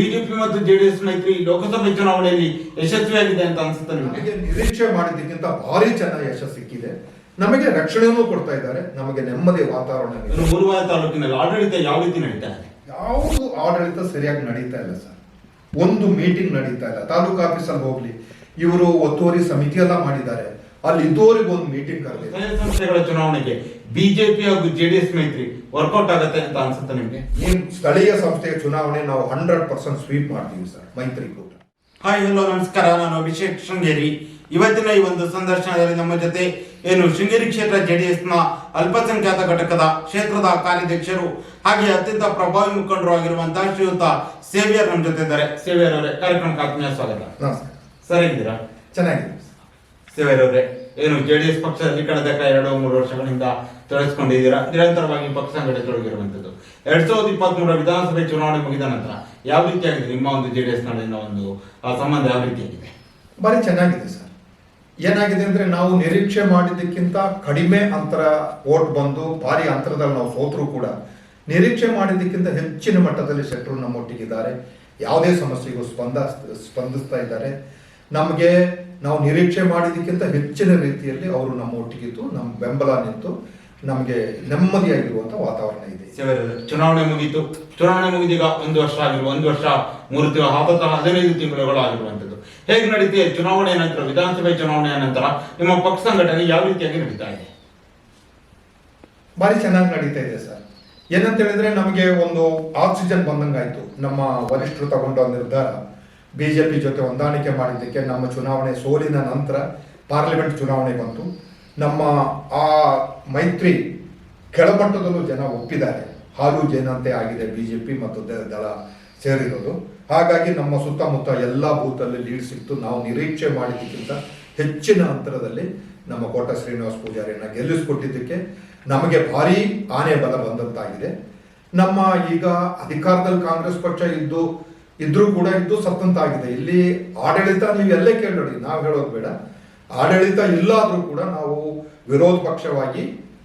BJP ಮತ್ತು JDS ಮೈತ್ರಿ ಲೋಕಸಭೆ ಚುನಾವಣೆಯಲ್ಲಿ ಯಶಸ್ವಿಯಾಗಿದೆ ಅಂತ ಅನ್ಸುತ್ತೆ ನಿಮಗೆ? ನಿರೀಕ್ಷೆ ಮಾಡಿದ್ದಕ್ಕಿಂತ ಭಾರಿ ಚೆನ್ನಾಗಿ ಯಶಸ್ಸು ಸಿಕ್ಕಿದೆ. ನಮಗೆ ರಕ್ಷಣೆಯನ್ನು ಕೊಡ್ತಾ ಇದ್ದಾರೆ. ನಮಗೆ ನೆಮ್ಮದಿ ವಾತಾವರಣ ಇದೆ. ಇನ್ನು ತಾಲೂಕಿನಲ್ಲಿ ಆಡಳಿತ ಯಾವ ರೀತಿ ನಡೀತಾ ಇದೆ? ಯಾವುದು ಆಡಳಿತ ಸರಿಯಾಗಿ ನಡೀತಾ ಇಲ್ಲ ಸರ್. ಒಂದು ಮೀಟಿಂಗ್ ನಡೀತಾ ಇಲ್ಲ. ತಾಲೂಕು ಆಫೀಸಲ್ಲಿ ಹೋಗ್ಲಿ ಇವರು ಒತ್ತುವರಿ ಸಮಿತಿ ಎಲ್ಲ ಮಾಡಿದ್ದಾರೆ. ಅಲ್ಲಿ ಇದುವರೆಗೂ ಒಂದು ಮೀಟಿಂಗ್ ಕರೆದಿದೆ ಸ್ವಯಂ ಸಂಸ್ಥೆಗಳ ಚುನಾವಣೆಗೆ ಬಿಜೆಪಿ ಹಾಗೂ ಜೆಡಿಎಸ್ ಮೈತ್ರಿ ವರ್ಕೌಟ್ ಆಗುತ್ತೆ ಅಂತ ಅನ್ಸುತ್ತೆ ನಿಮಗೆ? ನಿಮ್ಮ ಸ್ಥಳೀಯ ಸಂಸ್ಥೆಯ ಚುನಾವಣೆ ನಾವು ಹಂಡ್ರೆಡ್ ಪರ್ಸೆಂಟ್ ಸ್ವೀಪ್ ಮಾಡ್ತೀವಿ ಸರ್ ಮೈತ್ರಿಕೂಟ ಹಾಯ್ ಹಲೋ ನಮಸ್ಕಾರ. ನಾನು ಅಭಿಷೇಕ್ ಶೃಂಗೇರಿ. ಇವತ್ತಿನ ಈ ಒಂದು ಸಂದರ್ಶನದಲ್ಲಿ ನಮ್ಮ ಜೊತೆ ಏನು ಶೃಂಗೇರಿ ಕ್ಷೇತ್ರ ಜೆಡಿಎಸ್ನ ಅಲ್ಪಸಂಖ್ಯಾತ ಘಟಕದ ಕ್ಷೇತ್ರದ ಕಾರ್ಯಾಧ್ಯಕ್ಷರು ಹಾಗೆ ಅತ್ಯಂತ ಪ್ರಭಾವಿ ಮುಖಂಡರು ಆಗಿರುವಂತಹ ಶ್ರೀಯುತ ಸೇವಿಯರ್ ನಮ್ಮ ಜೊತೆ ಇದ್ದಾರೆ. ಸೇವಿಯರ್ ಅವರೇ ಕಾರ್ಯಕ್ರಮಕ್ಕೆ ಆತ್ಮೀಯ ಸ್ವಾಗತ. ನಮಸ್ಕಾರ. ಸರ್ ಹೇಗಿದ್ದೀರಾ? ಚೆನ್ನಾಗಿದೆ ಸೇವಿಯರ್ ಅವರೇ ಏನು ಜೆ ಡಿ ಎಸ್ ಪಕ್ಷದಲ್ಲಿ ಕಳೆದ ದಕ್ಕ ಎರಡು ಮೂರು ವರ್ಷಗಳಿಂದ ತೊಡಗಿಸಿಕೊಂಡಿದ್ದೀರಾ? ನಿರಂತರವಾಗಿ ಪಕ್ಷ ಸಂಘಟನೆ ತೊಡಗಿರುವಂತದ್ದು ಎರಡ್ ಸಾವಿರದ ಇಪ್ಪತ್ಮೂರ ವಿಧಾನಸಭೆ ಚುನಾವಣೆ ಮುಗಿದ ನಂತರ ಯಾವ ರೀತಿಯಾಗಿದೆ ನಿಮ್ಮ ಒಂದು ಜೆ ಡಿ ಎಸ್ ನಡುವಿನ ಒಂದು ಸಂಬಂಧ ಯಾವ ರೀತಿಯಾಗಿದೆ? ಭಾರಿ ಚೆನ್ನಾಗಿದೆ ಸರ್. ಏನಾಗಿದೆ ಅಂದ್ರೆ ನಾವು ನಿರೀಕ್ಷೆ ಮಾಡಿದ್ದಕ್ಕಿಂತ ಕಡಿಮೆ ಅಂತರ ಓಟ್ ಬಂದು ಭಾರಿ ಅಂತರದಲ್ಲಿ ನಾವು ಸೋತರೂ ಕೂಡ ನಿರೀಕ್ಷೆ ಮಾಡಿದ್ದಕ್ಕಿಂತ ಹೆಚ್ಚಿನ ಮಟ್ಟದಲ್ಲಿ ಶೆಟ್ಟರು ನಮ್ಮೊಟ್ಟಿಗಿದ್ದಾರೆ ಯಾವುದೇ ಸಮಸ್ಯೆಗೂ ಸ್ಪಂದ, ಸ್ಪಂದಿಸ್ತಾ ಇದ್ದಾರೆ. ನಮಗೆ ನಾವು ನಿರೀಕ್ಷೆ ಮಾಡಿದ್ದಕ್ಕಿಂತ ಹೆಚ್ಚಿನ ರೀತಿಯಲ್ಲಿ ಅವರು ನಮ್ಮ ಒಟ್ಟಿಗಿದ್ದು ನಮ್ಮ ಬೆಂಬಲ ನಿಂತು ನಮಗೆ ನೆಮ್ಮದಿಯಾಗಿರುವಂಥ ವಾತಾವರಣ ಇದೆ. ಚುನಾವಣೆ ಮುಗಿತು. ಚುನಾವಣೆ ಮುಗಿದೀಗ ಒಂದು ವರ್ಷ ಆಗಿರುವ ಒಂದು ವರ್ಷ ಮೂರು ತಿಂಗಳು ಹತ್ತತ್ರ ಹದಿನೈದು ತಿಂಗಳುಗಳು ಆಗಿರುವಂತದ್ದು ಹೇಗೆ ನಡೀತಿದೆ ಚುನಾವಣೆ ನಂತರ ವಿಧಾನಸಭೆ ಚುನಾವಣೆಯ ನಂತರ ನಿಮ್ಮ ಪಕ್ಷ ಸಂಘಟನೆ ಯಾವ ರೀತಿಯಾಗಿ ನಡೀತಾ ಇದೆ? ಭಾರಿ ಚೆನ್ನಾಗಿ ನಡೀತಾ ಇದೆ ಸರ್. ಏನಂತ ಹೇಳಿದ್ರೆ ನಮಗೆ ಒಂದು ಆಕ್ಸಿಜನ್ ಬಂದಂಗಾಯ್ತು. ನಮ್ಮ ವರಿಷ್ಠರು ತಗೊಂಡ ನಿರ್ಧಾರ. ಬಿಜೆಪಿ ಜೊತೆ ಹೊಂದಾಣಿಕೆ ಮಾಡಿದ್ದಕ್ಕೆ ನಮ್ಮ ಚುನಾವಣೆ ಸೋಲಿನ ನಂತರ ಪಾರ್ಲಿಮೆಂಟ್ ಚುನಾವಣೆ ಬಂತು. ನಮ್ಮ ಆ ಮೈತ್ರಿ ಕೆಳಮಟ್ಟದಲ್ಲೂ ಜನ ಒಪ್ಪಿದ್ದಾರೆ. ಹಾಲು ಜೇನಂತೆ ಆಗಿದೆ ಬಿಜೆಪಿ ಮತ್ತು ದ- ದಳ ಸೇರಿರೋದು. ಹಾಗಾಗಿ ನಮ್ಮ ಸುತ್ತಮುತ್ತ ಎಲ್ಲ ಬೂತಲ್ಲಿ ಲೀಡ್ ಸಿಕ್ತು. ನಾವು ನಿರೀಕ್ಷೆ ಮಾಡಿದ್ದಕ್ಕಿಂತ ಹೆಚ್ಚಿನ ಅಂತರದಲ್ಲಿ ನಮ್ಮ ಕೋಟ ಶ್ರೀನಿವಾಸ ಪೂಜಾರಿಯನ್ನ ಗೆಲ್ಲಿಸ್ಕೊಟ್ಟಿದ್ದಕ್ಕೆ ನಮಗೆ ಭಾರೀ ಆನೆ ಬಲ ಬಂದಂತಾಗಿದೆ. ನಮ್ಮ ಈಗ ಅಧಿಕಾರದಲ್ಲಿ ಕಾಂಗ್ರೆಸ್ ಪಕ್ಷ ಇದ್ದು ಇದ್ರೂ ಕೂಡ ಇದ್ದು ಸತ್ತಂತಾಗಿದೆ ಇಲ್ಲಿ ಆಡಳಿತ ನೀವು ಎಲ್ಲೇ ಕೇಳೋಡಿ ನಾವು ಹೇಳೋದು ಬೇಡ. ಆಡಳಿತ ಇಲ್ಲಾದರೂ ಕೂಡ ನಾವು ವಿರೋಧ ಪಕ್ಷವಾಗಿ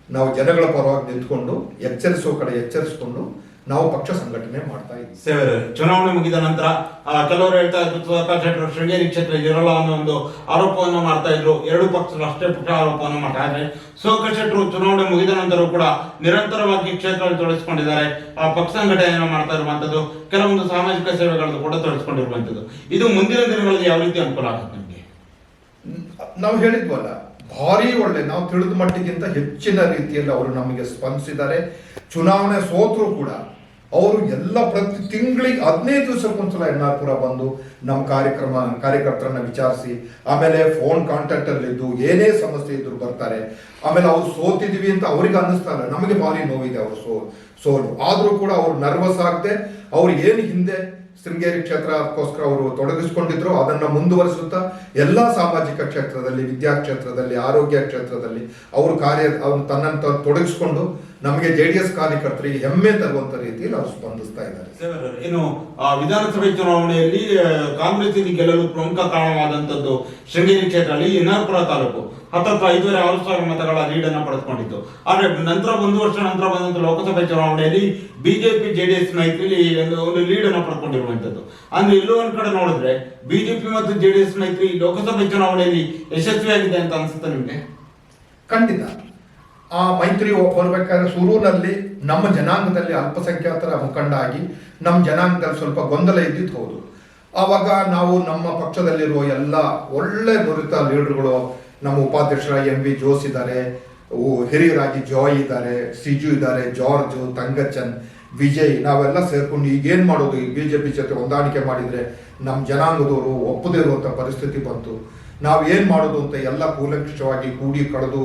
ನಾವು ಜನಗಳ ಪರವಾಗಿ ನಿಂತ್ಕೊಂಡು ಎಚ್ಚರಿಸೋ ಕಡೆ ಎಚ್ಚರಿಸಿಕೊಂಡು ನಾವು ಪಕ್ಷ ಸಂಘಟನೆ ಮಾಡ್ತಾ ಇದ್ದೀವಿ. ಚುನಾವಣೆ ಮುಗಿದ ನಂತರ ಆ, ಕೆಲವರು ಹೇಳ್ತಾ ಇದ್ರು ಸುಧಾಕರ್ ಶೃಂಗೇರಿ ಕ್ಷೇತ್ರ ಇರಲ್ಲ ಅನ್ನೋ ಒಂದು ಆರೋಪವನ್ನು ಮಾಡ್ತಾ ಇದ್ರು. ಎರಡು ಪಕ್ಷಗಳು ಅಷ್ಟೇ ಪಕ್ಷ ಆರೋಪವನ್ನು ಮಾಡ್ತಾ ಇದ್ದಾರೆ. ಸೋಕ ಶೆಟ್ಟರು ಚುನಾವಣೆ ಮುಗಿದ ನಂತರ ಕೂಡ ನಿರಂತರವಾಗಿ ಕ್ಷೇತ್ರದಲ್ಲಿ ತೊಡಗಿಸಿಕೊಂಡಿದ್ದಾರೆ. ಆ ಪಕ್ಷ ಸಂಘಟನೆಯನ್ನು ಮಾಡ್ತಾ ಇರುವಂಥದ್ದು ಕೆಲವೊಂದು ಸಾಮಾಜಿಕ ಸೇವೆಗಳನ್ನು ಕೂಡ ತೊಡಗಿಸಿಕೊಂಡಿರುವಂತದ್ದು ಇದು ಮುಂದಿನ ದಿನಗಳಲ್ಲಿ ಯಾವ ರೀತಿ ಅನುಕೂಲ ಆಗುತ್ತೆ ನಮಗೆ? ನಾವು ಹೇಳಿದ್ವಲ್ಲ ಭಾರಿ ಒಳ್ಳೆ ನಾವು ತಿಳಿದ ಮಟ್ಟಿಗಿಂತ ಹೆಚ್ಚಿನ ರೀತಿಯಲ್ಲಿ ಅವರು ನಮಗೆ ಸ್ಪಂದಿಸಿದ್ದಾರೆ. ಚುನಾವಣೆ ಸೋತರೂ ಕೂಡ ಅವರು ಎಲ್ಲ ಪ್ರತಿ ತಿಂಗಳಿಗೆ ಹದಿನೈದು ದಿವಸಕ್ಕೊಂದ್ಸಲ ಪುರ ಬಂದು ನಮ್ಮ ಕಾರ್ಯಕ್ರಮ, ಕಾರ್ಯಕರ್ತರನ್ನ ವಿಚಾರಿಸಿ, ಆಮೇಲೆ ಫೋನ್ ಕಾಂಟ್ಯಾಕ್ಟ್ ಅಲ್ಲಿ ಇದ್ದು ಏನೇ ಸಮಸ್ಯೆ ಇದ್ರು ಬರ್ತಾರೆ. ಆಮೇಲೆ ಅವ್ರು ಸೋತಿದ್ದೀವಿ ಅಂತ ಅವ್ರಿಗೆ ಅನ್ನಿಸ್ತಾ ಇಲ್ಲ. ನಮಗೆ ಭಾರಿ ನೋವಿದೆ ಅವರು ಸೋ, ಸೋಲು. ಆದರೂ ಕೂಡ ಅವ್ರು ನರ್ವಸ್ ಆಗದೆ, ಅವ್ರು ಏನು ಹಿಂದೆ ಶೃಂಗೇರಿ ಕ್ಷೇತ್ರಕ್ಕೋಸ್ಕರ ಅವರು ತೊಡಗಿಸ್ಕೊಂಡಿದ್ರು, ಅದನ್ನ ಮುಂದುವರಿಸುತ್ತಾ ಎಲ್ಲ ಸಾಮಾಜಿಕ ಕ್ಷೇತ್ರದಲ್ಲಿ, ವಿದ್ಯಾ ಕ್ಷೇತ್ರದಲ್ಲಿ, ಆರೋಗ್ಯ ಕ್ಷೇತ್ರದಲ್ಲಿ ಅವರು ಕಾರ್ಯ, ಅವ್ರು ತನ್ನನ್ನು ತೊಡಗಿಸಿಕೊಂಡು ನಮಗೆ ಜೆ ಡಿ ಎಸ್ ಕಾರ್ಯಕರ್ತರಿಗೆ ಹೆಮ್ಮೆ ತರುವಂತ ರೀತಿಯಲ್ಲಿ ಅವರು ಸ್ಪಂದಿಸ್ತಾ ಇದ್ದಾರೆ. ಏನು ಆ, ವಿಧಾನಸಭೆ ಚುನಾವಣೆಯಲ್ಲಿ ಕಾಂಗ್ರೆಸ್ ಗೆಲ್ಲಲು ಪ್ರಮುಖ ಕಾರಣವಾದಂತದ್ದು ಶೃಂಗೇರಿ ಕ್ಷೇತ್ರದಲ್ಲಿ ಇನ್ನಾರ್ಪುರ ತಾಲೂಕು. ಹತ್ತತ್ರ ಐದೂವರೆ ಆರು ಸಾವಿರ ಮತಗಳ ಲೀಡ್ ಅನ್ನ ಪಡೆದುಕೊಂಡಿತ್ತು ಆದ್ರೆ ನಂತರ ಒಂದು ವರ್ಷ ನಂತರ ಬಂದಂತ ಲೋಕಸಭೆ ಚುನಾವಣೆಯಲ್ಲಿ ಬಿಜೆಪಿ ಜೆಡಿಎಸ್ ಮೈತ್ರಿ ಒಂದು ಒಂದು ಲೀಡ್ ಅನ್ನ ಪಡ್ಕೊಂಡಿರುವಂತದ್ದು ಅಂದ್ರೆ ಎಲ್ಲೋ ಒಂದ್ ಕಡೆ ನೋಡಿದ್ರೆ ಬಿಜೆಪಿ ಮತ್ತು ಜೆಡಿಎಸ್ ಮೈತ್ರಿ ಲೋಕಸಭೆ ಚುನಾವಣೆಯಲ್ಲಿ ಯಶಸ್ವಿಯಾಗಿದೆ ಅಂತ ಅನ್ಸುತ್ತೆ ನಿಮಗೆ? ಖಂಡಿತ. ಆ ಮೈತ್ರಿ ಬರಬೇಕಾದ್ರೆ ಶುರುವಿನಲ್ಲಿ ನಮ್ಮ ಜನಾಂಗದಲ್ಲಿ ಅಲ್ಪಸಂಖ್ಯಾತರ ಮುಖಂಡ ಆಗಿ ನಮ್ಮ ಜನಾಂಗದಲ್ಲಿ ಸ್ವಲ್ಪ ಗೊಂದಲ ಇದ್ದಿದ್ದು ಹೌದು. ಆವಾಗ ನಾವು ನಮ್ಮ ಪಕ್ಷದಲ್ಲಿರುವ ಎಲ್ಲ ಒಳ್ಳೆ ನುರಿತ ಲೀಡರ್ಗಳು ನಮ್ಮ ಉಪಾಧ್ಯಕ್ಷರ ಎಂ ವಿ ಜೋಸ್ ಇದ್ದಾರೆ ಹಿರಿಯರಾಗಿ ಜಾಯ್ ಇದ್ದಾರೆ, ಸಿಜು ಇದ್ದಾರೆ, ಜಾರ್ಜ್ ತಂಗಚನ್ ವಿಜಯ್ ನಾವೆಲ್ಲ ಸೇರ್ಕೊಂಡು ಈಗೇನು ಮಾಡೋದು? ಈ ಬಿ ಜೆ ಪಿ ಜೊತೆ ಹೊಂದಾಣಿಕೆ ಮಾಡಿದರೆ ನಮ್ಮ ಜನಾಂಗದವರು ಒಪ್ಪದೇ ಇರುವಂಥ ಪರಿಸ್ಥಿತಿ ಬಂತು. ನಾವು ಏನು ಮಾಡೋದು ಅಂತ ಎಲ್ಲ ಕೂಲಂಕಷವಾಗಿ ಕೂಡಿ ಕಳೆದು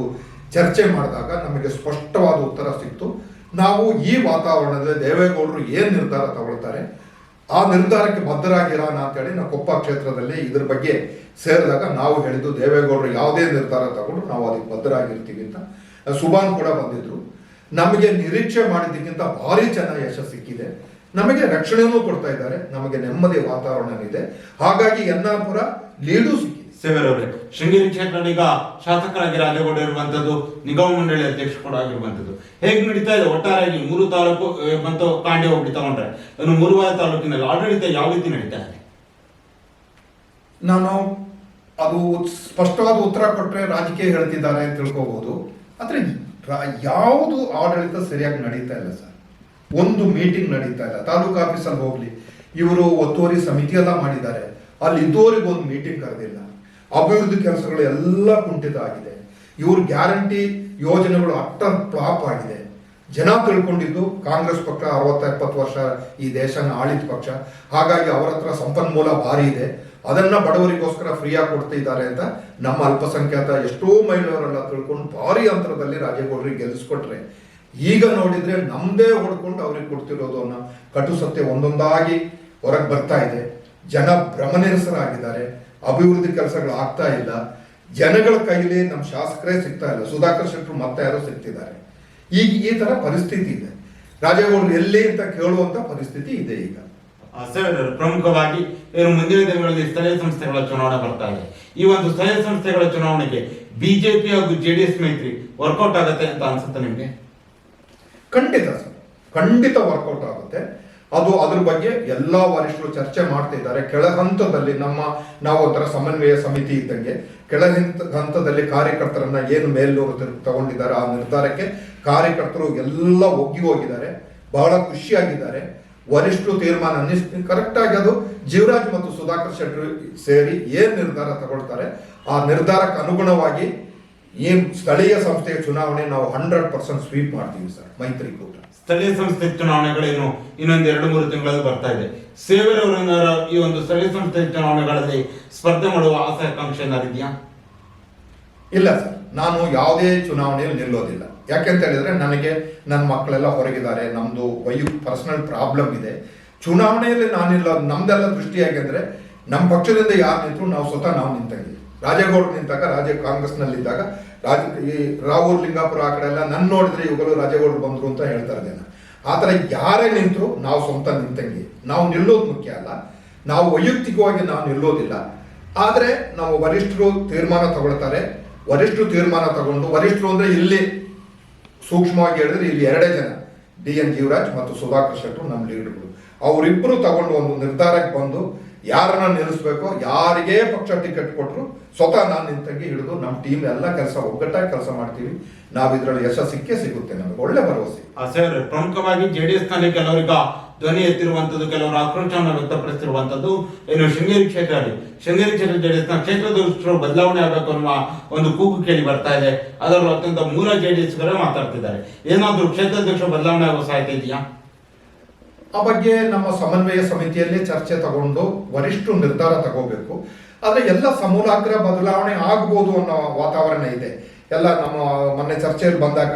ಚರ್ಚೆ ಮಾಡಿದಾಗ ನಮಗೆ ಸ್ಪಷ್ಟವಾದ ಉತ್ತರ ಸಿಕ್ತು. ನಾವು ಈ ವಾತಾವರಣದಲ್ಲಿ ದೇವೇಗೌಡರು ಏನು ನಿರ್ಧಾರ ತಗೊಳ್ತಾರೆ? ಆ ನಿರ್ಧಾರಕ್ಕೆ ಬದ್ಧರಾಗಿರೋಣ ಅಂತೇಳಿ ನಾವು ಕೊಪ್ಪ ಕ್ಷೇತ್ರದಲ್ಲಿ ಇದ್ರ ಬಗ್ಗೆ ಸೇರಿದಾಗ ನಾವು ಹೇಳಿದ್ದು ದೇವೇಗೌಡರು ಯಾವುದೇ ನಿರ್ಧಾರ ತಗೊಂಡು ನಾವು ಅದಕ್ಕೆ ಬದ್ಧರಾಗಿರ್ತೀವಿ ಅಂತ. ಸುಭಾನ್ ಕೂಡ ಬಂದಿದ್ರು. ನಮಗೆ ನಿರೀಕ್ಷೆ ಮಾಡಿದ್ದಕ್ಕಿಂತ ಭಾರಿ ಚೆನ್ನಾಗಿ ಯಶಸ್ಸು ಸಿಕ್ಕಿದೆ. ನಮಗೆ ರಕ್ಷಣೆಯೂ ಕೊಡ್ತಾ ಇದ್ದಾರೆ. ನಮಗೆ ನೆಮ್ಮದಿ ವಾತಾವರಣ ಇದೆ ಹಾಗಾಗಿ ಎನ್ನಾಪುರ ಲೀಡು ಸಿಕ್ಕಿದೆ ಸೇವರ್ ಅವರೇ ಶೃಂಗೇರಿ ಕ್ಷೇತ್ರದಲ್ಲಿ ಈಗ ಶಾಸಕರಾಗಿ ರಾಜೇಗೌಡ ಇರುವಂತದ್ದು, ನಿಗಮ ಮಂಡಳಿ ಅಧ್ಯಕ್ಷ ಕೂಡ ಆಗಿರುವಂತದ್ದು. ಹೇಗೆ ನಡೀತಾ ಇದೆ? ಒಟ್ಟಾರೆಯಾಗಿ ಮೂರು ತಾಲೂಕು ಬಂತು ಕಾಂಡಿ ಹೋಗಿ ತಗೊಂಡ್ರೆ ಇನ್ನು ಮೂರುವಾರ ತಾಲೂಕಿನಲ್ಲಿ ಆಡಳಿತ ಯಾವ ರೀತಿ ನಡೀತಾ ಇದೆ? ನಾನು ಅದು ಸ್ಪಷ್ಟವಾದ ಉತ್ತರ ಕೊಟ್ಟರೆ ರಾಜಕೀಯ ಹೇಳ್ತಿದ್ದಾರೆ ಅಂತ ತಿಳ್ಕೊಬಹುದು ಆದರೆ ಯಾವುದು ಆಡಳಿತ ಸರಿಯಾಗಿ ನಡೀತಾ ಇಲ್ಲ ಸರ್. ಒಂದು ಮೀಟಿಂಗ್ ನಡೀತಾ ಇಲ್ಲ. ತಾಲೂಕು ಆಫೀಸಲ್ಲಿ ಹೋಗ್ಲಿ. ಇವರು ಒತ್ತುವರಿ ಸಮಿತಿ ಎಲ್ಲ ಮಾಡಿದ್ದಾರೆ. ಅಲ್ಲಿ ಇದ್ದವರಿಗೆ ಒಂದು ಮೀಟಿಂಗ್ ಕರೆದಿಲ್ಲ. ಅಭಿವೃದ್ಧಿ ಕೆಲಸಗಳು ಎಲ್ಲ ಕುಂಠಿತ ಆಗಿದೆ. ಇವ್ರ ಗ್ಯಾರಂಟಿ ಯೋಜನೆಗಳು ಅಟ್ಟರ್ ಫ್ಲಾಪ್ ಆಗಿದೆ. ಜನ ತಿಳ್ಕೊಂಡಿದ್ದು ಕಾಂಗ್ರೆಸ್ ಪಕ್ಷ ಅರವತ್ತ ಎಪ್ಪತ್ತು ವರ್ಷ ಈ ದೇಶನ ಆಳಿದ ಪಕ್ಷ. ಹಾಗಾಗಿ ಅವರ ಹತ್ರ ಸಂಪನ್ಮೂಲ ಭಾರಿ ಇದೆ. ಅದನ್ನ ಬಡವರಿಗೋಸ್ಕರ ಫ್ರೀಯಾಗಿ ಕೊಡ್ತಿದ್ದಾರೆ ಅಂತ ನಮ್ಮ ಅಲ್ಪಸಂಖ್ಯಾತ ಎಷ್ಟೋ ಮಹಿಳೆಯರೆಲ್ಲ ತಿಳ್ಕೊಂಡು ಭಾರಿ ಅಂತರದಲ್ಲಿ ರಾಜೇಗೌಡರಿಗೆ ಗೆಲ್ಲಿಸ್ಕೊಟ್ರೆ. ಈಗ ನೋಡಿದ್ರೆ ನಮ್ದೇ ಹೊಡ್ಕೊಂಡು ಅವ್ರಿಗೆ ಕೊಡ್ತಿರೋದು ಅನ್ನೋ ಕಟು ಸತ್ಯ ಒಂದೊಂದಾಗಿ ಹೊರಗೆ ಬರ್ತಾ ಇದೆ. ಜನ ಭ್ರಮನಿರಸರಾಗಿದ್ದಾರೆ. ಅಭಿವೃದ್ಧಿ ಕೆಲಸಗಳು ಆಗ್ತಾ ಇಲ್ಲ. ಜನಗಳ ಕೈಯಲ್ಲಿ ನಮ್ಮ ಶಾಸಕರೇ ಸಿಗ್ತಾ ಇಲ್ಲ. ಸುಧಾಕರ್ ಶೆಟ್ಟರು ಮತ್ತೆ ಯಾರೋ ಸಿಗ್ತಿದ್ದಾರೆ. ಈಗ ಈ ತರ ಪರಿಸ್ಥಿತಿ ಇದೆ. ರಾಜೇಗೌಡರು ಎಲ್ಲೇ ಅಂತ ಕೇಳುವಂತ ಪರಿಸ್ಥಿತಿ ಇದೆ ಈಗ. ಸರ್ ಪ್ರಮುಖವಾಗಿ ಏನು ಮುಂದಿನ ದಿನಗಳಲ್ಲಿ ಸ್ಥಳೀಯ ಸಂಸ್ಥೆಗಳ ಚುನಾವಣೆ ಬರ್ತಾ ಇದೆ. ಈ ಒಂದು ಸ್ಥಳೀಯ ಸಂಸ್ಥೆಗಳ ಚುನಾವಣೆಗೆ ಬಿಜೆಪಿ ಹಾಗೂ ಜೆಡಿಎಸ್ ಮೈತ್ರಿ ವರ್ಕೌಟ್ ಆಗುತ್ತೆ ಅಂತ ಅನ್ಸುತ್ತೆ ನಿಮಗೆ? ಖಂಡಿತ ಸರ್. ಖಂಡಿತ ವರ್ಕೌಟ್ ಆಗುತ್ತೆ. ಅದು ಅದ್ರ ಬಗ್ಗೆ ಎಲ್ಲಾ ವರಿಷ್ಠರು ಚರ್ಚೆ ಮಾಡ್ತಾ ಇದ್ದಾರೆ. ಕೆಳ ಹಂತದಲ್ಲಿ ನಮ್ಮ ನಾವು ಒಂಥರ ಸಮನ್ವಯ ಸಮಿತಿ ಇದ್ದಂಗೆ ಕೆಳ ಹಂತದಲ್ಲಿ ಕಾರ್ಯಕರ್ತರನ್ನ ಏನು ಮೇಲ್ನೋರು ತಗೊಂಡಿದ್ದಾರೆ ಆ ನಿರ್ಧಾರಕ್ಕೆ ಕಾರ್ಯಕರ್ತರು ಎಲ್ಲ ಒಗ್ಗಿ ಹೋಗಿದ್ದಾರೆ. ಬಹಳ ಖುಷಿಯಾಗಿದ್ದಾರೆ. ವರಿಷ್ಠರು ತೀರ್ಮಾನ ಕರೆಕ್ಟ್ ಆಗಿ ಅದು ಜೀವರಾಜ್ ಮತ್ತು ಸುಧಾಕರ್ ಶೆಟ್ಟರು ಸೇರಿ ಏನು ನಿರ್ಧಾರ ತಗೊಳ್ತಾರೆ, ಆ ನಿರ್ಧಾರಕ್ಕೆ ಅನುಗುಣವಾಗಿ ಈ ಸ್ಥಳೀಯ ಸಂಸ್ಥೆಯ ಚುನಾವಣೆ ನಾವು ಹಂಡ್ರೆಡ್ ಪರ್ಸೆಂಟ್ ಸ್ವೀಪ್ ಮಾಡ್ತೀವಿ ಸರ್ ಮೈತ್ರಿಕೂಟ ಸ್ಥಳೀಯ ಸಂಸ್ಥೆ ಚುನಾವಣೆಗಳೇನು ಇನ್ನೊಂದು ಎರಡು, ಮೂರು ತಿಂಗಳಲ್ಲಿ ಬರ್ತಾ ಇದೆ. ಸೇವೆರವರ ಈ ಒಂದು ಸ್ಥಳೀಯ ಸಂಸ್ಥೆ ಚುನಾವಣೆಗಳಲ್ಲಿ ಸ್ಪರ್ಧೆ ಮಾಡುವ ಆಸೆ ಆಕಾಂಕ್ಷೆ ಏನಾದ್ರು ಇಲ್ಲ ಸರ್. ನಾನು ಯಾವುದೇ ಚುನಾವಣೆಯಲ್ಲಿ ನಿಲ್ಲೋದಿಲ್ಲ. ಯಾಕೆಂತ ಹೇಳಿದ್ರೆ ನನಗೆ ನನ್ನ ಮಕ್ಕಳೆಲ್ಲ ಹೊರಗಿದ್ದಾರೆ. ನಮ್ದು ವಯು ಪರ್ಸನಲ್ ಪ್ರಾಬ್ಲಮ್ ಇದೆ. ಚುನಾವಣೆಯಲ್ಲಿ ನಾನಿಲ್ಲ ನಮ್ದೆಲ್ಲ ದೃಷ್ಟಿ ಅಂದ್ರೆ ನಮ್ಮ ಪಕ್ಷದಿಂದ ಯಾರು ನಿಂತರು ನಾವು ಸ್ವತಃ ನಾವು ನಿಂತಾಗಿದ್ದೀವಿ. ರಾಜೇಗೌಡ ನಿಂತಾಗ ರಾಜ ಕಾಂಗ್ರೆಸ್ನಲ್ಲಿದ್ದಾಗ ರಾಜ ಈ ರಾವೂರ್ ಲಿಂಗಾಪುರ ಆ ಕಡೆ ಎಲ್ಲ ನನ್ನ ನೋಡಿದ್ರೆ ಇವುಗಳು ರಾಜೇಗೌಡರು ಬಂದರು ಅಂತ ಹೇಳ್ತಾರೆ ಜನ. ಆ ಥರ ಯಾರೇ ನಿಂತರು ನಾವು ಸ್ವಂತ ನಿಂತಂಗೆ. ನಾವು ನಿಲ್ಲೋದು ಮುಖ್ಯ ಅಲ್ಲ. ನಾವು ವೈಯಕ್ತಿಕವಾಗಿ ನಾವು ನಿಲ್ಲೋದಿಲ್ಲ. ಆದರೆ ನಾವು ವರಿಷ್ಠರು ತೀರ್ಮಾನ ತಗೊಳ್ತಾರೆ. ವರಿಷ್ಠರು ತೀರ್ಮಾನ ತಗೊಂಡು, ವರಿಷ್ಠರು ಅಂದರೆ ಇಲ್ಲಿ ಸೂಕ್ಷ್ಮವಾಗಿ ಹೇಳಿದ್ರೆ ಇಲ್ಲಿ ಎರಡೇ ಜನ. ಡಿ ಎನ್ ಜೀವರಾಜ್ ಮತ್ತು ಸುಧಾಕರ್ ಶೆಟ್ಟರು ನಮ್ಮ ಲೀಡರ್ಗಳು. ಅವರಿಬ್ಬರು ತಗೊಂಡು ಒಂದು ನಿರ್ಧಾರಕ್ಕೆ ಬಂದು ಯಾರನ್ನ ನಿಲ್ಲಿಸ್ಬೇಕೋ, ಯಾರಿಗೇ ಪಕ್ಷ ಟಿಕೆಟ್ ಕೊಟ್ಟರು ಸ್ವತಃ ನಾನು ನಿಂತಂಗೆ ಹಿಡಿದು ನಮ್ಮ ಟೀಮ್ ಎಲ್ಲ ಕೆಲಸ ಒಗ್ಗಟ್ಟಾಗಿ ಕೆಲಸ ಮಾಡ್ತೀವಿ. ನಾವು ಇದರಲ್ಲಿ ಯಶಸ್ಸು ಸಿಕ್ಕೇ ಸಿಗುತ್ತೆ ನಮಗೆ. ಒಳ್ಳೆ ಭರವಸೆ. ಸರ್ ಪ್ರಮುಖವಾಗಿ ಜೆಡಿಎಸ್ನಲ್ಲಿ ಕೆಲವರಿಗೆ ಧ್ವನಿ ಎತ್ತಿರುವಂತದ್ದು ಕೆಲವರು ಆಕ್ರೋಶವನ್ನು ವ್ಯಕ್ತಪಡಿಸಿರುವಂತದ್ದು ಏನು ಶೃಂಗೇರಿ ಕ್ಷೇತ್ರದಲ್ಲಿ ಶೃಂಗೇರಿ ಕ್ಷೇತ್ರ ಜೆಡಿಎಸ್ನ ಕ್ಷೇತ್ರದಷ್ಟು ಬದಲಾವಣೆ ಆಗಬೇಕು ಅನ್ನುವ ಒಂದು ಕೂಗು ಕೇಳಿ ಬರ್ತಾ ಇದೆ. ಅದರಲ್ಲಿ ಅತ್ಯಂತ ಮೂಲ ಜೆಡಿಎಸ್ ಗಳೇ ಮಾತಾಡ್ತಿದ್ದಾರೆ. ಏನಾದ್ರೂ ಕ್ಷೇತ್ರಾಧ್ಯಕ್ಷ ಬದಲಾವಣೆ ಆಗೋ ಸಾಧ್ಯತೆ ಇದೆಯಾ? ಆ ಬಗ್ಗೆ ನಮ್ಮ ಸಮನ್ವಯ ಸಮಿತಿಯಲ್ಲಿ ಚರ್ಚೆ ತಗೊಂಡು ವರಿಷ್ಠ ನಿರ್ಧಾರ ತಗೋಬೇಕು. ಆದ್ರೆ ಎಲ್ಲ ಸಮೂಲಾಗ್ರ ಬದಲಾವಣೆ ಆಗ್ಬೋದು ಅನ್ನೋ ವಾತಾವರಣ ಇದೆ. ಎಲ್ಲ ನಮ್ಮ ಮೊನ್ನೆ ಚರ್ಚೆಯಲ್ಲಿ ಬಂದಾಗ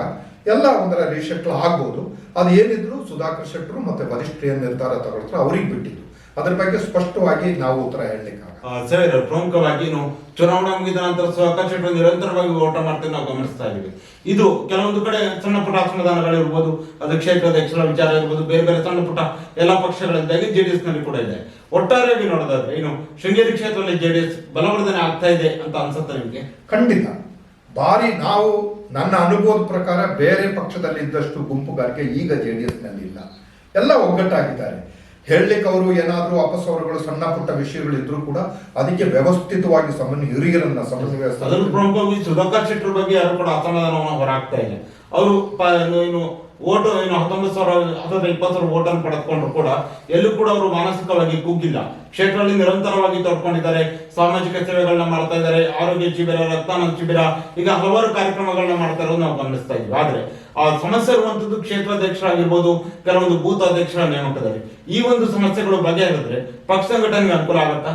ಎಲ್ಲ ಒಂದರ ರೀಶೆಟ್ಲ್ ಆಗ್ಬೋದು. ಅದು ಏನಿದ್ರು ಸುಧಾಕರ್ ಶೆಟ್ಟರು ಮತ್ತೆ ವರಿಷ್ಠ ನಿರ್ಧಾರ ತಗೊಳ್ತಾರೆ, ಅವ್ರಿಗೆ ಬಿಟ್ಟಿದ್ದು. ಅದ್ರ ಬಗ್ಗೆ ಸ್ಪಷ್ಟವಾಗಿ ನಾವು ಉತ್ತರ ಹೇಳಲಿಕ್ಕೆ ಸರ್ ಪ್ರಮುಖವಾಗಿ ಚುನಾವಣೆ ಮುಗಿದ ನಂತರ ಸುಧಾಕರ್ ಶೆಟ್ಟರು ನಿರಂತರವಾಗಿ ಓಟ ಮಾಡ್ತೇವೆ ನಾವು ಗಮನಿಸ್ತಾ ಇದ್ದೀವಿ. ಇದು ಕೆಲವೊಂದು ಕಡೆ ಸಣ್ಣ ಪುಟ್ಟ ಅಸಮಾಧಾನಗಳಿರ್ಬೋದು, ಅದು ಕ್ಷೇತ್ರಾಧ್ಯಕ್ಷರ ವಿಚಾರ ಇರ್ಬೋದು, ಬೇರೆ ಬೇರೆ ಸಣ್ಣ ಪುಟ್ಟ ಎಲ್ಲ ಪಕ್ಷಗಳಿಂದಾಗಿ ಜೆಡಿಎಸ್ನಲ್ಲಿ ಕೂಡ ಇದೆ. ಒಟ್ಟಾರೆಯಾಗಿ ನೋಡೋದಾದ್ರೆ ಏನು ಶೃಂಗೇರಿ ಕ್ಷೇತ್ರದಲ್ಲಿ ಜೆಡಿಎಸ್ ಬಲವರ್ಧನೆ ಆಗ್ತಾ ಇದೆ ಅಂತ ಅನ್ಸುತ್ತೆ ನಿಮಗೆ? ಖಂಡಿತ. ಬಾರಿ ನಾವು ನನ್ನ ಅನುಭವದ ಪ್ರಕಾರ ಬೇರೆ ಪಕ್ಷದಲ್ಲಿ ಇದ್ದಷ್ಟು ಗುಂಪುಗಾರಿಕೆ ಈಗ ಜೆ ಡಿ ಎಸ್ನಲ್ಲಿ ಇಲ್ಲ. ಎಲ್ಲ ಒಗ್ಗಟ್ಟಾಗಿದ್ದಾರೆ. ಹೇಳಲಿಕ್ಕೆ ಅವರು ಏನಾದರೂ ಅಪಸ್ವರಗಳು ಸಣ್ಣ ಪುಟ್ಟ ವಿಷಯಗಳು ಇದ್ರೂ ಕೂಡ ಅದಕ್ಕೆ ವ್ಯವಸ್ಥಿತವಾಗಿ ಸಮನ್ವಯ ಹಿರಿಯರನ್ನ ಸಮನ್ವಯ ಅದರಲ್ಲೂ ಪ್ರಮುಖವಾಗಿ ಸುಧಾಕರ್ ಶೆಟ್ಟರ್ ಬಗ್ಗೆ ಯಾರು ಕೂಡ ಅಸಮಾಧಾನವನ್ನು ಹೊರಹಾಕ್ತಾ ಇಲ್ಲ. ಅವರು ಏನು ಓಟು ಏನು ಹತ್ತೊಂಬತ್ತು ಸಾವಿರ ಅಥವಾ ಇಪ್ಪತ್ತು ಸಾವಿರ ಓಟನ್ನು ಪಡೆದುಕೊಂಡ್ರು ಕೂಡ ಎಲ್ಲೂ ಕೂಡ ಅವರು ಮಾನಸಿಕವಾಗಿ ಕುಗ್ಗಿಲ್ಲ. ಕ್ಷೇತ್ರದಲ್ಲಿ ನಿರಂತರವಾಗಿ ತೊಡ್ಕೊಂಡಿದ್ದಾರೆ ಸಾಮಾಜಿಕ ಸೇವೆಗಳನ್ನ ಮಾಡ್ತಾ ಇದ್ದಾರೆ. ಆರೋಗ್ಯ ಶಿಬಿರ, ರಕ್ತದಾನ ಶಿಬಿರ, ಈಗ ಹಲವಾರು ಕಾರ್ಯಕ್ರಮಗಳನ್ನ ಮಾಡ್ತಾ ಇರೋದು ನಾವು ಗಮನಿಸ್ತಾ ಇದ್ವಿ ಆದ್ರೆ ಆ ಸಮಸ್ಯೆ ಇರುವಂತದ್ದು ಕ್ಷೇತ್ರಾಧ್ಯಕ್ಷರಾಗಿರ್ಬೋದು ಕೆಲವೊಂದು ಬೂತ್ ಅಧ್ಯಕ್ಷರ ನೇಮಕದಲ್ಲಿ. ಈ ಒಂದು ಸಮಸ್ಯೆಗಳು ಬಗೆಹರಿದ್ರೆ ಪಕ್ಷ ಸಂಘಟನೆಗೆ ಅನುಕೂಲ ಆಗತ್ತಾ?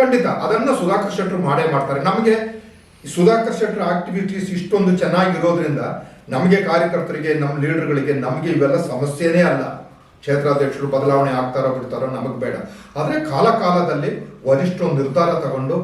ಖಂಡಿತ. ಅದನ್ನ ಸುಧಾಕರ್ ಶೆಟ್ಟರು ಮಾಡೇ ಮಾಡ್ತಾರೆ. ನಮಗೆ ಸುಧಾಕರ್ ಶೆಟ್ಟರ್ ಆಕ್ಟಿವಿಟೀಸ್ ಇಷ್ಟೊಂದು ಚೆನ್ನಾಗಿರೋದ್ರಿಂದ ನಮಗೆ ಕಾರ್ಯಕರ್ತರಿಗೆ ನಮ್ಮ ಲೀಡರ್ಗಳಿಗೆ ನಮಗೆ ಇವೆಲ್ಲ ಸಮಸ್ಯೆನೇ ಅಲ್ಲ. ಕ್ಷೇತ್ರಾಧ್ಯಕ್ಷರು ಬದಲಾವಣೆ ಆಗ್ತಾರೋ ಬಿಡ್ತಾರೋ ನಮಗೆ ಬೇಡ. ಆದರೆ ಕಾಲ ಕಾಲದಲ್ಲಿ ವರಿಷ್ಠರು ನಿರ್ಧಾರ ತಗೊಂಡು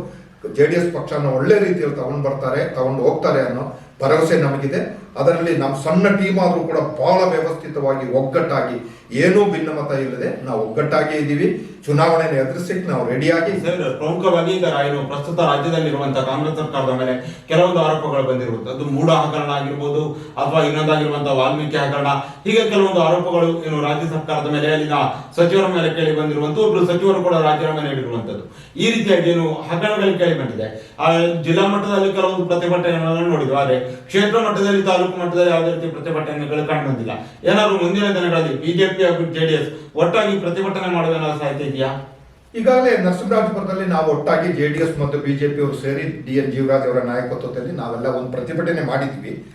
ಜೆ ಡಿ ಎಸ್ ಪಕ್ಷನ ಒಳ್ಳೆ ರೀತಿಯಲ್ಲಿ ತಗೊಂಡು ಬರ್ತಾರೆ, ತಗೊಂಡು ಹೋಗ್ತಾರೆ ಅನ್ನೋ ಭರವಸೆ ನಮಗಿದೆ. ಅದರಲ್ಲಿ ನಮ್ಮ ಸಣ್ಣ ಟೀಮ್ ಆದರೂ ಕೂಡ ಬಹಳ ವ್ಯವಸ್ಥಿತವಾಗಿ ಒಗ್ಗಟ್ಟಾಗಿ ಏನೂ ಭಿನ್ನಮತ ಇಲ್ಲದೆ ನಾವು ಒಗ್ಗಟ್ಟಾಗಿ ಇದ್ದೀವಿ ಚುನಾವಣೆಯನ್ನು ಎದುರಿಸಲಿಕ್ಕೆ ನಾವು ರೆಡಿಯಾಗಿ ಸರ್ ಪ್ರಮುಖವಾಗಿ ಈಗ ಏನು ಪ್ರಸ್ತುತ ರಾಜ್ಯದಲ್ಲಿರುವಂತಹ ಕಾಂಗ್ರೆಸ್ ಸರ್ಕಾರದ ಮೇಲೆ ಕೆಲವೊಂದು ಆರೋಪಗಳು ಬಂದಿರುವುದು ಅದು ಮೂಢ ಹಗರಣ ಆಗಿರ್ಬೋದು, ಅಥವಾ ಇನ್ನೊಂದಾಗಿರುವಂತಹ ವಾಲ್ಮೀಕಿ ಹಗರಣ. ಹೀಗೆ ಕೆಲವೊಂದು ಆರೋಪಗಳು ಏನು ರಾಜ್ಯ ಸರ್ಕಾರದ ಮೇಲೆ, ಅಲ್ಲಿನ ಸಚಿವರ ಮೇಲೆ ಕೇಳಿ ಬಂದಿರುವಂತಹ ಒಬ್ಬರು ಸಚಿವರು ಕೂಡ ರಾಜೀನಾಮೆ ನೀಡಿರುವಂತದ್ದು ಈ ರೀತಿಯಾಗಿ ಏನು ಹಗರಣಗಳು ಕೇಳಿ ಬಂದಿದೆ. ಆ, ಜಿಲ್ಲಾ ಮಟ್ಟದಲ್ಲಿ ಕೆಲವೊಂದು ಪ್ರತಿಭಟನೆಗಳನ್ನು ನೋಡಿದ್ವಿ. ಆದರೆ ಕ್ಷೇತ್ರ ಮಟ್ಟದಲ್ಲಿ, ತಾಲೂಕು ಮಟ್ಟದಲ್ಲಿ ಯಾವುದೇ ರೀತಿ ಪ್ರತಿಭಟನೆಗಳು ಕಂಡು ಬಂದಿಲ್ಲ. ಏನಾದ್ರು ಮುಂದಿನ ದಿನಗಳಲ್ಲಿ ಬಿಜೆಪಿ ಹಾಗೂ ಜೆಡಿಎಸ್ ಒಟ್ಟಾಗಿ ಪ್ರತಿಭಟನೆ ಮಾಡುವ ಸಾಧ್ಯತೆ ಇದೆಯಾ ಈಗಾಗಲೇ ನರಸಿಂಹರಾಜಪುರದಲ್ಲಿ ನಾವು ಒಟ್ಟಾಗಿ ಜೆ ಡಿ ಎಸ್ ಮತ್ತು ಬಿಜೆಪಿ ಅವರು ಸೇರಿ ಡಿ ಎನ್ ಜೀವರಾಜ್ ಅವರ ನಾಯಕತ್ವದಲ್ಲಿ ನಾವೆಲ್ಲ ಒಂದು ಪ್ರತಿಭಟನೆ ಮಾಡಿದ್ವಿ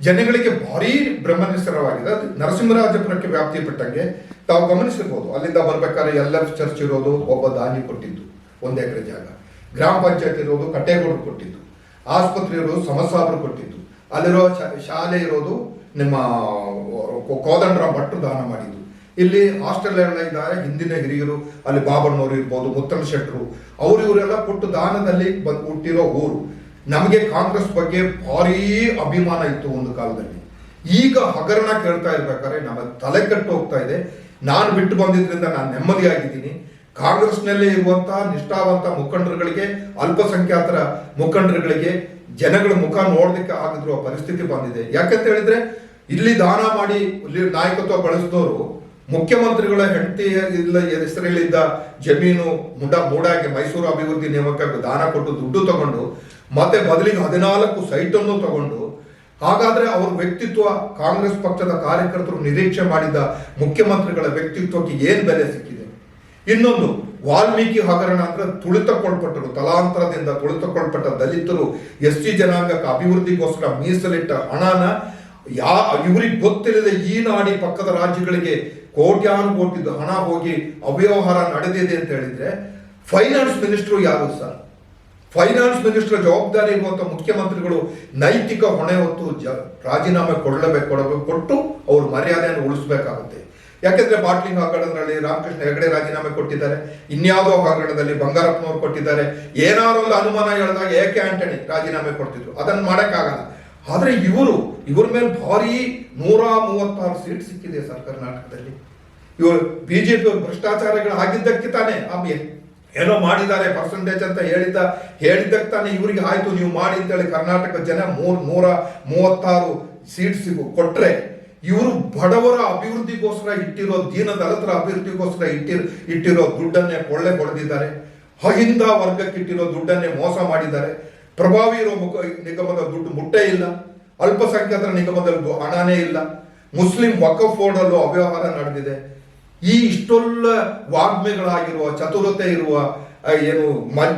ಜನಗಳಿಗೆ ಭಾರಿ ಬ್ರಹ್ಮನಿಸರವಾಗಿದೆ ಅದು ನರಸಿಂಹರಾಜಪುರಕ್ಕೆ ವ್ಯಾಪ್ತಿ ಬಿಟ್ಟಂಗೆ ತಾವು ಗಮನಿಸಿರ್ಬೋದು. ಅಲ್ಲಿಂದ ಬರ್ಬೇಕಾದ್ರೆ ಎಲ್ ಚರ್ಚ್ ಇರೋದು ಒಬ್ಬ ದಾನಿ ಕೊಟ್ಟಿದ್ದು, ಒಂದು ಎಕರೆ ಜಾಗ. ಗ್ರಾಮ ಪಂಚಾಯತ್ ಇರೋದು ಕಟ್ಟೇಗೌಡರು ಕೊಟ್ಟಿದ್ದು. ಆಸ್ಪತ್ರೆ ಇರೋದು ಸಮಸಾಬರು ಕೊಟ್ಟಿದ್ದು. ಅಲ್ಲಿರೋ ಶಾಲೆ ಇರೋದು ನಿಮ್ಮ ಕೋ- ಕೋದಂಡರಾಮ್ ಭಟ್ರು ದಾನ ಮಾಡಿದ್ದು. ಇಲ್ಲಿ ಹಾಸ್ಟೆಲ್ ಇದ್ದಾರೆ. ಹಿಂದಿನ ಹಿರಿಯರು, ಅಲ್ಲಿ ಬಾಬಣ್ಣವರು ಇರ್ಬೋದು ಮುತ್ತಲ್ ಶೆಟ್ಟರು, ಅವರು ಇವರೆಲ್ಲ ಪುಟ್ಟು ದಾನದಲ್ಲಿ ಬಂದು ಹುಟ್ಟಿರೋ ಊರು. ನಮಗೆ ಕಾಂಗ್ರೆಸ್ ಬಗ್ಗೆ ಭಾರೀ ಅಭಿಮಾನ ಇತ್ತು ಒಂದು ಕಾಲದಲ್ಲಿ. ಈಗ ಹಗರಣ ಕೇಳ್ತಾ ಇರ್ಬೇಕಾದ್ರೆ ನಮ್ಮ ತಲೆ ಕಟ್ಟು ಹೋಗ್ತಾ ಇದೆ. ನಾನು ಬಿಟ್ಟು ಬಂದಿದ್ರಿಂದ ನಾನು ನೆಮ್ಮದಿಯಾಗಿದ್ದೀನಿ. ಕಾಂಗ್ರೆಸ್ನಲ್ಲಿ ಇರುವಂತಹ ನಿಷ್ಠಾವಂತ ಮುಖಂಡರುಗಳಿಗೆ, ಅಲ್ಪಸಂಖ್ಯಾತರ ಮುಖಂಡರುಗಳಿಗೆ ಜನಗಳ ಮುಖ ನೋಡೋದಕ್ಕೆ ಆಗದಿರುವ ಪರಿಸ್ಥಿತಿ ಬಂದಿದೆ. ಯಾಕಂತ ಹೇಳಿದ್ರೆ, ಇಲ್ಲಿ ದಾನ ಮಾಡಿ ಇಲ್ಲಿ ನಾಯಕತ್ವ ಬಳಸಿದವರು ಮುಖ್ಯಮಂತ್ರಿಗಳ ಹೆಂಡತಿ ಇಲ್ಲ ಹೆಸರಲ್ಲಿದ್ದ ಜಮೀನು ಮುಂಡ ಮೂಡಾಗೆ ಮೈಸೂರು ಅಭಿವೃದ್ಧಿ ನೇಮಕಕ್ಕೆ ದಾನ ಕೊಟ್ಟು ದುಡ್ಡು ತಗೊಂಡು, ಮತ್ತೆ ಬದಲಿಗೆ ಹದಿನಾಲ್ಕು ಸೈಟನ್ನು ತಗೊಂಡು, ಹಾಗಾದ್ರೆ ಅವ್ರ ವ್ಯಕ್ತಿತ್ವ ಕಾಂಗ್ರೆಸ್ ಪಕ್ಷದ ಕಾರ್ಯಕರ್ತರು ನಿರೀಕ್ಷೆ ಮಾಡಿದ್ದ ಮುಖ್ಯಮಂತ್ರಿಗಳ ವ್ಯಕ್ತಿತ್ವಕ್ಕೆ ಏನು ಬೆಲೆ ಸಿಕ್ಕಿದೆ? ಇನ್ನೊಂದು, ವಾಲ್ಮೀಕಿ ಹಗರಣ ಅಂದ್ರೆ ತುಳಿತಕೊಳ್ಪಟ್ಟರು ತಲಾಂತರದಿಂದ ತುಳಿತಕೊಳ್ಪಟ್ಟ ದಲಿತರು, ಎಸ್ ಟಿ ಜನಾಂಗಕ್ಕೆ ಅಭಿವೃದ್ಧಿಗೋಸ್ಕರ ಮೀಸಲಿಟ್ಟ ಹಣನ ಯಾ ಇವ್ರಿಗೆ ಗೊತ್ತಿಲ್ಲದೆ ಈ ನಾಡಿ ಪಕ್ಕದ ರಾಜ್ಯಗಳಿಗೆ ಕೋಟ್ಯಾನು ಕೋಟಿದ್ದು ಹಣ ಹೋಗಿ ಅವ್ಯವಹಾರ ನಡೆದಿದೆ ಅಂತ ಹೇಳಿದ್ರೆ ಫೈನಾನ್ಸ್ ಮಿನಿಸ್ಟ್ರು ಯಾರು ಸರ್? ಫೈನಾನ್ಸ್ ಮಿನಿಸ್ಟರ್ ಜವಾಬ್ದಾರಿ ಇರುವಂಥ ಮುಖ್ಯಮಂತ್ರಿಗಳು ನೈತಿಕ ಹೊಣೆ ಹೊತ್ತು ಜ, ರಾಜೀನಾಮೆ ಕೊಡಲೇಬೇಕು, ಕೊಡಬೇಕು, ಕೊಟ್ಟು ಅವ್ರ ಮರ್ಯಾದೆಯನ್ನು ಉಳಿಸ್ಬೇಕಾಗುತ್ತೆ. ಯಾಕೆಂದ್ರೆ ಬಾಟ್ಲಿಂಗ್ ಹಗರಣದಲ್ಲಿ ರಾಮಕೃಷ್ಣ ಹೆಗಡೆ ರಾಜೀನಾಮೆ ಕೊಟ್ಟಿದ್ದಾರೆ, ಇನ್ಯಾವುದೋ ಹಗರಣದಲ್ಲಿ ಬಂಗಾರಪ್ಪನವ್ರು ಕೊಟ್ಟಿದ್ದಾರೆ, ಏನಾದ್ರು ಒಂದು ಅನುಮಾನ ಹೇಳಿದಾಗ ಏಕೆ ಆಂಟನಿ ರಾಜೀನಾಮೆ ಕೊಡ್ತಿದ್ರು? ಅದನ್ನು ಮಾಡಕ್ಕಾಗಲ್ಲ. ಆದ್ರೆ ಇವರು, ಇವ್ರ ಮೇಲೆ ಭಾರಿ ನೂರ ಮೂವತ್ತಾರು ಸೀಟ್ ಸಿಕ್ಕಿದೆ ಸರ್ ಕರ್ನಾಟಕದಲ್ಲಿ. ಇವರು ಬಿಜೆಪಿ ಅವರು ಭ್ರಷ್ಟಾಚಾರಗಳು ಆಗಿದ್ದಕ್ಕೆ ತಾನೇ ಆಮೇಲೆ ಏನೋ ಮಾಡಿದ್ದಾರೆ ಪರ್ಸೆಂಟೇಜ್ ಅಂತ ಹೇಳಿದ್ದ, ಹೇಳಿದ್ದಕ್ಕೆ ತಾನೇ ಇವರಿಗೆ ಆಯ್ತು, ನೀವು ಮಾಡಿ ಅಂತೇಳಿ ಕರ್ನಾಟಕ ಜನ ಮೂರು, ನೂರ ಮೂವತ್ತಾರು ಸೀಟ್ ಸಿಗು ಕೊಟ್ರೆ ಇವರು ಬಡವರ ಅಭಿವೃದ್ಧಿಗೋಸ್ಕರ ಇಟ್ಟಿರೋ ದೀನ ದಲಿತರ ಅಭಿವೃದ್ಧಿಗೋಸ್ಕರ ಇಟ್ಟಿರೋ ಇಟ್ಟಿರೋ ದುಡ್ಡನ್ನೇ ಕೊಳ್ಳೆ ಹೊಡೆದಿದ್ದಾರೆ ಅಹಿಂದ ವರ್ಗಕ್ಕೆ ಇಟ್ಟಿರೋ ದುಡ್ಡನ್ನೇ ಮೋಸ ಮಾಡಿದ್ದಾರೆ. ಪ್ರಭಾವಿ ಇರೋ ಮುಖ ನಿಗಮದ ದುಡ್ಡು ಮುಟ್ಟೇ ಇಲ್ಲ. ಅಲ್ಪಸಂಖ್ಯಾತರ ನಿಗಮದಲ್ಲಿ ಹಣನೇ ಇಲ್ಲ. ಮುಸ್ಲಿಂ ವಕಫ್ ಬೋರ್ಡಲ್ಲೂ ಅವ್ಯವಹಾರ ನಡೆದಿದೆ. ಈ ಇಷ್ಟೊಲ್ಲ ವಾಗ್ಮೆಗಳಾಗಿರುವ, ಚತುರತೆ ಇರುವ ಏನು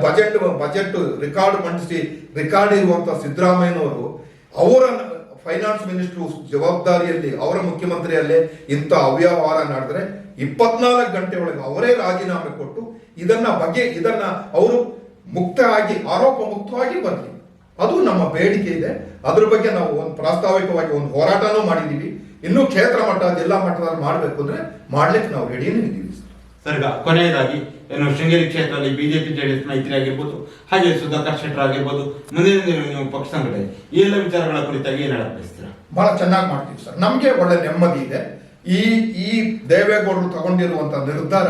ಬಜೆಟ್ ಬಜೆಟ್ ರೆಕಾರ್ಡ್ ಮಂಡಿಸಿ ರೆಕಾರ್ಡ್ ಇರುವಂತಹ ಸಿದ್ದರಾಮಯ್ಯನವರು, ಅವರ ಫೈನಾನ್ಸ್ ಮಿನಿಸ್ಟರ್ ಜವಾಬ್ದಾರಿಯಲ್ಲಿ, ಅವರ ಮುಖ್ಯಮಂತ್ರಿಯಲ್ಲೇ ಇಂಥ ಅವ್ಯವಹಾರ ನಡೆದ್ರೆ ಇಪ್ಪತ್ನಾಲ್ಕು ಗಂಟೆ ಒಳಗೆ ಅವರೇ ರಾಜೀನಾಮೆ ಕೊಟ್ಟು ಇದನ್ನ ಬಗ್ಗೆ ಇದನ್ನ ಅವರು ಮುಕ್ತ ಆಗಿ ಆರೋಪ ಮುಕ್ತವಾಗಿ ಬರಲಿ ಅದು ನಮ್ಮ ಬೇಡಿಕೆ ಇದೆ. ಅದ್ರ ಬಗ್ಗೆ ನಾವು ಒಂದು ಪ್ರಾಸ್ತಾವಿಕವಾಗಿ ಒಂದು ಹೋರಾಟನೂ ಮಾಡಿದ್ದೀವಿ. ಇನ್ನು ಕ್ಷೇತ್ರ ಮಟ್ಟ ಜಿಲ್ಲಾ ಮಟ್ಟದಲ್ಲಿ ಮಾಡಬೇಕು ಅಂದ್ರೆ ಮಾಡ್ಲಿಕ್ಕೆ ನಾವು ರೆಡಿ ಇದ್ದೀವಿ. ಸರ್ ಈಗ ಕೊನೆಯದಾಗಿ ಏನು ಶೃಂಗೇರಿ ಕ್ಷೇತ್ರದಲ್ಲಿ ಬಿಜೆಪಿ ಜೆಡಿಎಸ್ ಮೈತ್ರಿ ಆಗಿರ್ಬೋದು ಹಾಗೆ ಸುಧಾಕರ್ ಶೆಟ್ಟರ್ ಆಗಿರ್ಬೋದು ಮುಂದಿನ ದಿನ ನೀವು ಪಕ್ಷ ಸಂಘಟನೆ ಈ ಎಲ್ಲ ವಿಚಾರಗಳ ಕುರಿತಾಗಿ ಏನು ಹೇಳಕ್ ಬಯಸ್ತೀರಾ? ಬಹಳ ಚೆನ್ನಾಗಿ ಮಾಡ್ತೀವಿ ಸರ್. ನಮಗೆ ಒಳ್ಳೆ ನೆಮ್ಮದಿ ಇದೆ. ಈ ಈ ದೇವೇಗೌಡರು ತಗೊಂಡಿರುವಂತ ನಿರ್ಧಾರ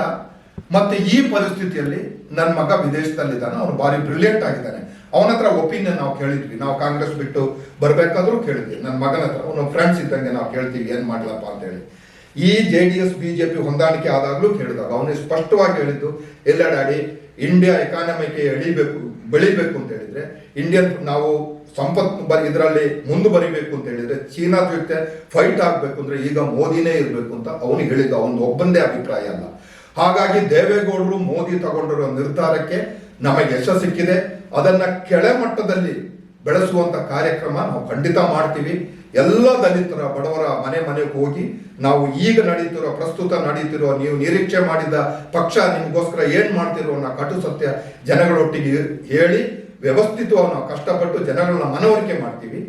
ಮತ್ತೆ ಈ ಪರಿಸ್ಥಿತಿಯಲ್ಲಿ ನನ್ನ ಮಗ ವಿದೇಶದಲ್ಲಿದ್ದಾನೆ, ಅವನು ಭಾರಿ ಬ್ರಿಲಿಯಂಟ್ ಆಗಿದ್ದಾನೆ. ಅವನ ಹತ್ರ ಒಪಿನಿಯನ್ ನಾವು ಕೇಳಿದ್ವಿ. ನಾವು ಕಾಂಗ್ರೆಸ್ ಬಿಟ್ಟು ಬರಬೇಕಾದ್ರೂ ಕೇಳಿದ್ವಿ. ನನ್ನ ಮಗನ ಹತ್ರ, ಅವನು ಫ್ರೆಂಡ್ಸ್ ಇದ್ದಂಗೆ ನಾವು ಕೇಳ್ತೀವಿ, ಏನ್ ಮಾಡ್ಲಪ್ಪ ಅಂತ ಹೇಳಿ. ಈ ಜೆ ಡಿ ಎಸ್ ಬಿಜೆಪಿ ಹೊಂದಾಣಿಕೆ ಆದಾಗಲೂ ಕೇಳಿದಾಗ, ಅವನೇ ಸ್ಪಷ್ಟವಾಗಿ ಹೇಳಿದ್ದು, ಎಲ್ಲ ಡ್ಯಾಡಿ ಇಂಡಿಯಾ ಎಕಾನಮಿಗೆ ಎಳಿಬೇಕು, ಬೆಳಿಬೇಕು ಅಂತ ಹೇಳಿದ್ರೆ ಇಂಡಿಯನ್ ನಾವು ಸಂಪತ್ ಇದರಲ್ಲಿ ಮುಂದೆ ಬರಿಬೇಕು ಅಂತ ಹೇಳಿದ್ರೆ, ಚೀನಾ ಜೊತೆ ಫೈಟ್ ಆಗಬೇಕು ಅಂದ್ರೆ ಈಗ ಮೋದಿನೇ ಇರಬೇಕು ಅಂತ ಅವನು ಹೇಳಿದ್ದ. ಅವನು ಒಬ್ಬಂದೇ ಅಭಿಪ್ರಾಯ ಅಲ್ಲ. ಹಾಗಾಗಿ ದೇವೇಗೌಡರು ಮೋದಿ ತಗೊಂಡಿರೋ ನಿರ್ಧಾರಕ್ಕೆ ನಮಗೆ ಯಶ ಸಿಕ್ಕಿದೆ. ಅದನ್ನ ಕೆಳಮಟ್ಟದಲ್ಲಿ ಬೆಳೆಸುವಂತ ಕಾರ್ಯಕ್ರಮ ನಾವು ಖಂಡಿತ ಮಾಡ್ತೀವಿ. ಎಲ್ಲ ದಲಿತರ ಬಡವರ ಮನೆ ಮನೆಗೆ ಹೋಗಿ ನಾವು ಈಗ ನಡೀತಿರೋ, ಪ್ರಸ್ತುತ ನಡೀತಿರೋ, ನೀವು ನಿರೀಕ್ಷೆ ಮಾಡಿದ ಪಕ್ಷ ನಿಮಗೋಸ್ಕರ ಏನು ಮಾಡ್ತಿರೋ ಅನ್ನೋ ಕಟು ಸತ್ಯ ಜನಗಳೊಟ್ಟಿಗೆ ಹೇಳಿ, ವ್ಯವಸ್ಥಿತವಾಗಿ ನಾವು ಕಷ್ಟಪಟ್ಟು ಜನಗಳನ್ನ ಮನವರಿಕೆ ಮಾಡ್ತೀವಿ.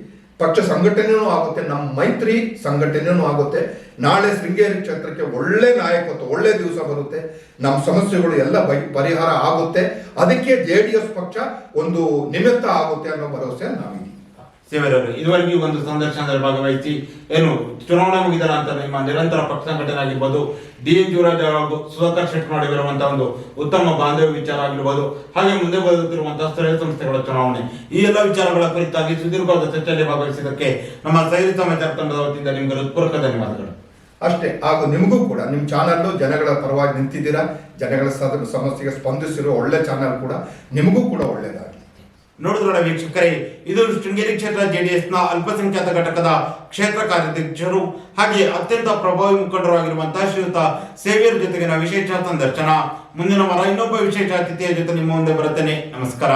ಪಕ್ಷ ಸಂಘಟನೆಯೂ ಆಗುತ್ತೆ ನಮ್ಮ ಮೈತ್ರಿ ಸಂಘಟನೆಯೂ ಆಗುತ್ತೆ. ನಾಳೆ ಶೃಂಗೇರಿ ಕ್ಷೇತ್ರಕ್ಕೆ ಒಳ್ಳೆ ನಾಯಕತ್ವ, ಒಳ್ಳೆ ದಿವಸ ಬರುತ್ತೆ. ನಮ್ಮ ಸಮಸ್ಯೆಗಳು ಎಲ್ಲ ಪರಿಹಾರ ಆಗುತ್ತೆ. ಅದಕ್ಕೆ ಜೆ ಡಿ ಎಸ್ ಪಕ್ಷ ಒಂದು ನಿಮಿತ್ತ ಆಗುತ್ತೆ ಅನ್ನೋ ಭರವಸೆ ನಾವಿದ್ದೀವಿ. ಸೇವೆರವರು ಇದುವರೆಗೂ ಒಂದು ಸಂದರ್ಶನದಲ್ಲಿ ಭಾಗವಹಿಸಿ ಏನು ಚುನಾವಣೆ ಮುಗಿದ ನಂತರ ನಿಮ್ಮ ನಿರಂತರ ಪಕ್ಷ ಸಂಘಟನೆ ಆಗಿರ್ಬೋದು ಡಿ ಎನ್ ಶಿವರಾಜ್ ಹಾಗೂ ಸುಧಾಕರ್ ಶೆಟ್ಟಿ ಮಾಡಿರುವಂತಹ ಒಂದು ಉತ್ತಮ ಬಾಂಧವ್ಯ ವಿಚಾರ ಆಗಿರ್ಬೋದು, ಹಾಗೆ ಮುಂದೆ ಬರುತ್ತಿರುವಂತಹ ಸ್ಥಳೀಯ ಸಂಸ್ಥೆಗಳ ಚುನಾವಣೆ. ಈ ಎಲ್ಲ ವಿಚಾರಗಳ ಕುರಿತಾಗಿ ಸುದೀರ್ಘವಾದ ಚರ್ಚೆಯಲ್ಲಿ ಭಾಗವಹಿಸಿದ್ದಕ್ಕೆ ನಮ್ಮ ಸೈರಿ ಸಮಾಚಾರ ತಂಡದ ವತಿಯಿಂದ ನಿಮಗೆ ಹೃತ್ಪೂರ್ವಕ ಧನ್ಯವಾದಗಳು. ಅಷ್ಟೇ, ಹಾಗೂ ನಿಮಗೂ ಕೂಡ ನಿಮ್ಮ ಚಾನಲ್ಲು ಜನಗಳ ಪರವಾಗಿ ನಿಂತಿದ್ದೀರಾ, ಜನಗಳ ಸಮಸ್ಯೆಗೆ ಸ್ಪಂದಿಸಿರುವ ಒಳ್ಳೆ ಚಾನಲ್ ಕೂಡ ನಿಮಗೂ ಕೂಡ ಒಳ್ಳೆಯದಾಗಲಿ ನೋಡಿದ್ರಲ್ಲ ವೀಕ್ಷಕರೇ, ಇದು ಶೃಂಗೇರಿ ಕ್ಷೇತ್ರ ಜೆಡಿಎಸ್ನ ಅಲ್ಪಸಂಖ್ಯಾತ ಘಟಕದ ಕ್ಷೇತ್ರ ಕಾರ್ಯಾಧ್ಯಕ್ಷರು ಹಾಗೆ ಅತ್ಯಂತ ಪ್ರಭಾವಿ ಮುಖಂಡರು ಆಗಿರುವಂತಹ ಶ್ರೀಯುತ ಸೇವಿಯರ್ ಜೊತೆಗಿನ ವಿಶೇಷ ಸಂದರ್ಶನ. ಮುಂದಿನ ವಾರ ಇನ್ನೊಬ್ಬ ವಿಶೇಷ ಅತಿಥಿಯ ಜೊತೆ ನಿಮ್ಮ ಮುಂದೆ ಬರುತ್ತೇನೆ. ನಮಸ್ಕಾರ.